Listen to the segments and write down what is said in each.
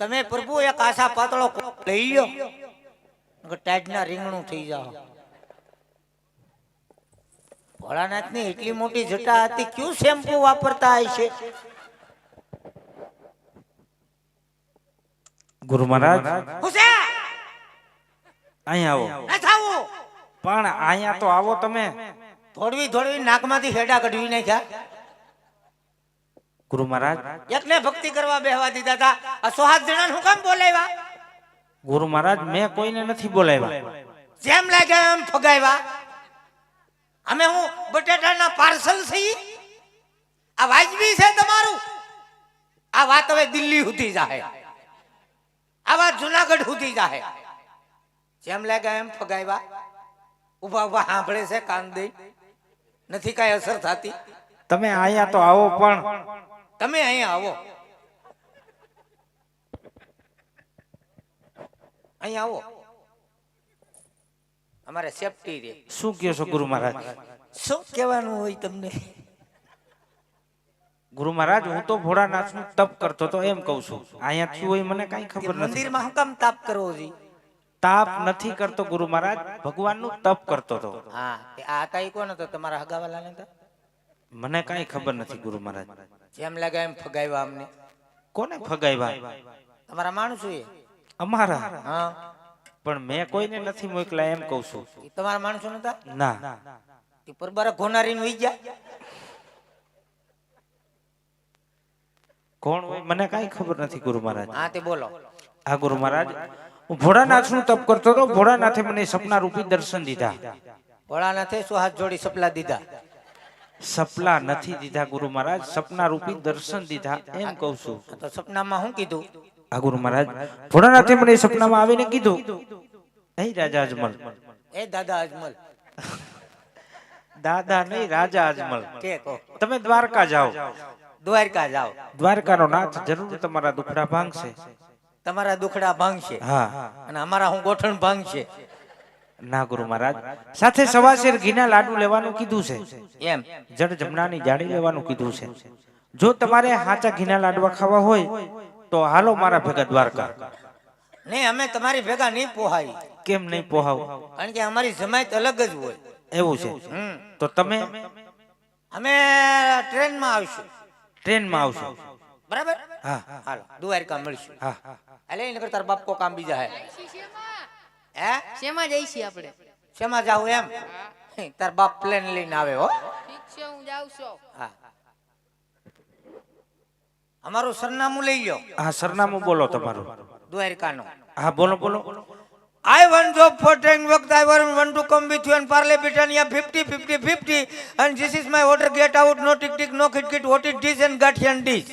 તમે પ્રભુ એક આશા પાતળો લઈ લ્યો. ટાઈટના રીંગણું થઈ જાઓ. ભોળાનાથની એટલી મોટી જટા હતી ક્યુ શેમ્પુ વાપરતા હશે ગુરુ મહારાજ અહીંયા આવો. ના પણ અહીંયા તો આવો તમે. થોડવી થોડવી નાકમાંથી હેડા કઢવી નાખ્યા. ગુરુ મહારાજ. એકને ભક્તિ કરવા બેહવા દીધા હતા. આ સોહાત જણાને હું કામ બોલાવ્યા? ગુરુ મહારાજ મેં કોઈને નથી બોલાવ્યા. જેમ લાગ્યા એમ ફગાવ્યા. અમે હું બટેટાના પાર્સલ છીએ આ વાજબી છે તમારું? આ વાત હવે દિલ્હી સુધી જાહે. આ વાત જુનાગઢ સુધી જાહે. જેમ લાગ્યા એમ ફગાવ્યા. ઊભા ઊભા સાંભળે છે કાન દઈ. નથી કાંઈ અસર થતી. તમે અહીંયા તો આવો પણ. તમે અહીંયા આવો. અહીંયા આવો. અમારે સેફટી રે શું કહો છો ગુરુ મહારાજ? શું કહેવાનું હોય તમને? ગુરુ મહારાજ હું તો ભોળાનાથનું તપ કરતો તો એમ કઉ છું. અહીંયા થયું હોય મને કઈ ખબર નથી. મંદિરમાં હું કામ તાપ કરવો જી તાપ નથી કરતો ગુરુ મહારાજ ભગવાનનું તપ કરતો તો હા આ હતા ઈ કોણ હતો? તમારા હગાવાલા ને મને કઈ ખબર નથી ગુરુ મહારાજ. જેમ લાગે એમ ફગાવ્યા અમને. કોને ફગાવ્યા? તમારા માણસો એ અમારા. હા. પણ મેં કોઈને નથી મોકલા એમ કહું છું. તમારા માણસો નતા ના. તે પરબારા ઘોનારી નું ગયા? કોણ હોય? મને કઈ ખબર નથી ગુરુ મહારાજ. હા તે બોલો. આ ગુરુ મહારાજ. હું ભોળાનાથનું તપ કરતો હતો. ભોળાનાથે મને સપના રૂપી દર્શન દીધા. ભોળાનાથે શું હાથ જોડી સપલા દીધા? સપલા નથી દીધા ગુરુ મહારાજ સપના રૂપી દર્શન દીધા એમ કઉ છું. તો સપનામાં શું કીધું? આ ગુરુ મહારાજ ભોળાનાથે મને સપનામાં આવીને કીધું. એ રાજા અજમલ. એ દાદા અજમલ. દાદા નહીં રાજા અજમલ. કે તમે દ્વારકા જાઓ. દ્વારકા જાઓ. દ્વારકાનો નાથ જરૂર તમારા દુખડા ભાંગશે. તમારા દુખડા ભાંગશે. હા. અને અમારા હું ગોઠણ ભાંગશે. ના ગુરુ મહારાજ સાથે સવાશેર ઘીના લાડુ લેવાનું કીધું છે. એમ? જડ જમણાની જાળી લેવાનું કીધું છે. જો તમારે હાચા ઘીના લાડવા ખાવા હોય તો હાલો મારા ભેગા દ્વારકા. નહીં અમે તમારી ભેગા નહીં પોહાઈ. કેમ નહીં પોહાવ? કારણ કે અમારી જમાયત અલગ જ હોય. એવું છે. તો તમે? અમે ટ્રેનમાં આવશું. ટ્રેનમાં આવશું. બરાબર? હા. હાલો દ્વારકા મળશું. હા હા. નકર તાર બાપ કો કામ બીજા હે. હે શેમાં જઈશી આપણે શેમાં જાવ એમ તાર બાપ પ્લેન લઈને આવે હો ઠીક છે હું જાઉં છું હા અમારું સરનામું લઈ લો હા સરનામું બોલો તમારું દ્વારકાનું હા બોલો બોલો I want job for ten work. I want want to come with you and Parley Britannia 50, 50, 50. And this is my order. Get out. No tick tick. No kit kit. What it is and Gathian dish.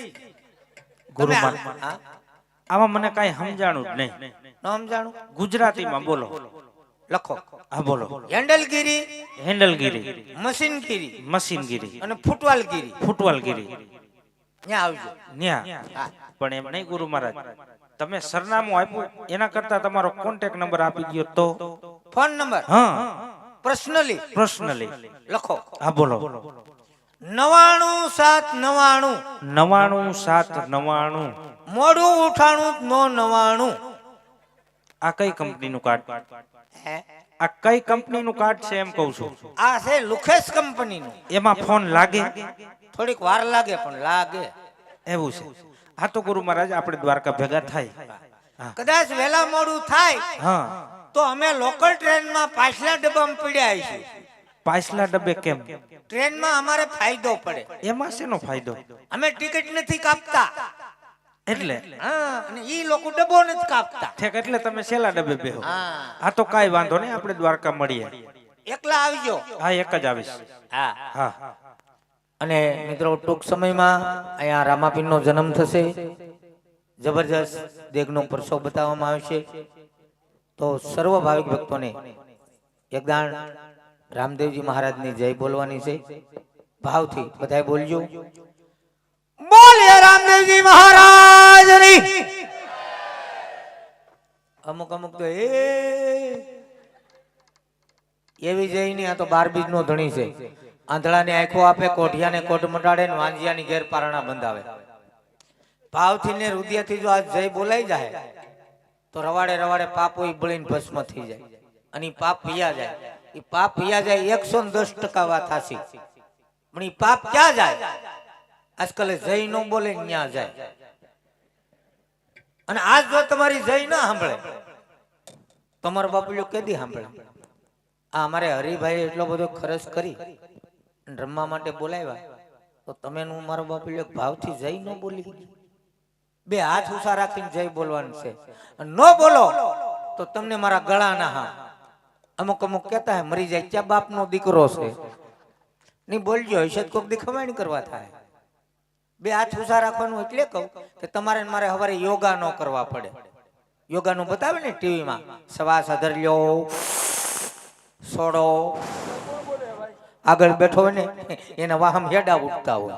ગુરુ મહારાજ હા? આમાં મને કઈ સમજાણું જ નહીં. ન સમજાણું? ગુજરાતીમાં બોલો. લખો. હા બોલો. હેન્ડલગીરી હેન્ડલગીરી. મશીનગીરી. મશીનગીરી. અને ફૂટવાલગીરી. ફૂટવાલગીરી. ત્યાં આવજો. ન્યા. પણ એમ નહીં ગુરુ મહારાજ. તમે સરનામું આપ્યું એના કરતા તમારો કોન્ટેક્ટ નંબર આપી ગયો તો? Phone number? હા. પર્સનલી પર્સનલી લખો. હા બોલો. નવાણું સાત નવાણું. નવાણું સાત નવાણું. મોડું ઉઠાણું નો નવાણું. આ કઈ કંપનીનું કાર્ડ? આ કઈ કંપનીનું કાર્ડ છે એમ કહું છું? આ છે લુખેશ કંપનીનું. એમાં ફોન લાગે? થોડીક વાર લાગે પણ લાગે. એવું છે. હા તો ગુરુ મહારાજ આપણે દ્વારકા ભેગા થાય. કદાચ વહેલા મોડું થાય હા. તો અમે લોકલ ટ્રેનમાં પાછલા ડબ્બામાં પડ્યા આવીશું પાછલા ડબ્બે કેમ? ટ્રેનમાં અમારે ફાયદો પડે. એમાં શેનો ફાયદો? અમે ટિકિટ નથી કાપતા. એટલે? હા અને ઈ લોકો ડબ્બો નથી કાપતા. ઠેક એટલે તમે છેલ્લા ડબ્બે બેહો. હા. તો કાઈ વાંધો નહીં આપણે દ્વારકા મળીએ. એકલા આવજો. હા એક જ આવીશ. હા. હા. અને મિત્રો ટૂંક સમયમાં અહીંયા રામાપીરનો જન્મ થશે. જબરજસ્ત દેગનો પરસો બતાવવામાં આવશે. તો સર્વ ભાવિક ભક્તોને એકદાણ રામદેવજી મહારાજની જય બોલવાની છે. ભાવથી બધા બોલજો. બોલે રામદેવજી મહારાજની. અમુક અમુક તો એ એવી જઈ નહીં આ તો બાર બીજ નો ધણી છે. આંધળાને આંખો આપે કોઠિયાને કોટ મટાડે ને વાંજિયાની ઘેર પારણા બંધાવે. ભાવથી ને રુદિયાથી જો આ જય બોલાઈ જાય તો રવાડે રવાડે પાપો ઈ બળીને ભસ્મ થઈ જાય. અને પાપ પિયા જાય. ઈ પાપ યા જાય એકસો દસ ટકા વાત હાસી પણ એ પાપ ક્યાં જાય? આજકાલ જય નો બોલે ન્યા જાય. અને આજ જો તમારી જય ના સાંભળે, તમારો બાપુલ્યો કેદી સાંભળે? આ અમારે હરિભાઈ એટલો બધો ખર્ચ કરી રમવા માટે બોલાવ્યા. તો તમે હું મારો બાપુલ્યો ભાવથી જય ન બોલી. બે હાથ ઉષા રાખીને જય બોલવાનું છે. ન બોલો તો તમને મારા ગળા ના હા અમુક અમુક કહેતા મરી જાય ક્યાં બાપનો દીકરો છે. નહીં, બોલજો હશે કોક દી ખવાણી કરવા થાય. બે હાથ ઉષા રાખવાનું એટલે કહું કે તમારે મારે હવારે યોગા ન કરવા પડે. યોગાનું બતાવે ને ટીવીમાં શ્વાસ અધર લ્યો સોડો. આગળ બેઠો હોય ને, એના વાહમ હેડા ઉઠતા હોય.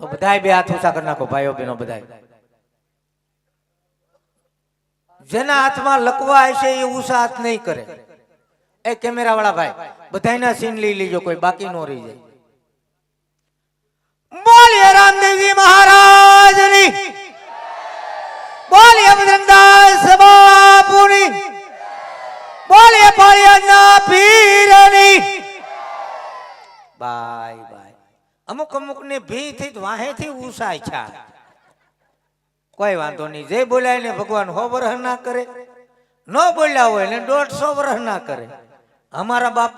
તો બધાય બે હાથ ઊંચા કરી નાખો, ભાઈઓ બહેનો બધાય. જેના હાથમાં લકવા હશે એ હાથ નહીં કરે. એ કેમેરા વાળા ભાઈ, બધાયના સીન લઈ લેજો, કોઈ બાકી નો રહી જાય. બોલીએ રામદેવજી મહારાજની. બોલીએ બજરંગદાસ બાપુની બોલીએ પાળિયાના પીરની. Bye bye. અમુક અમુક ને ભી થી વાહે થી ઉસાય છે કોઈ વાંધો નહીં. જે બોલાય ને ભગવાન હો વરહ ના કરે. ન બોલ્યા હોય ને દોઢસો વરહ ના કરે. અમારા બાપ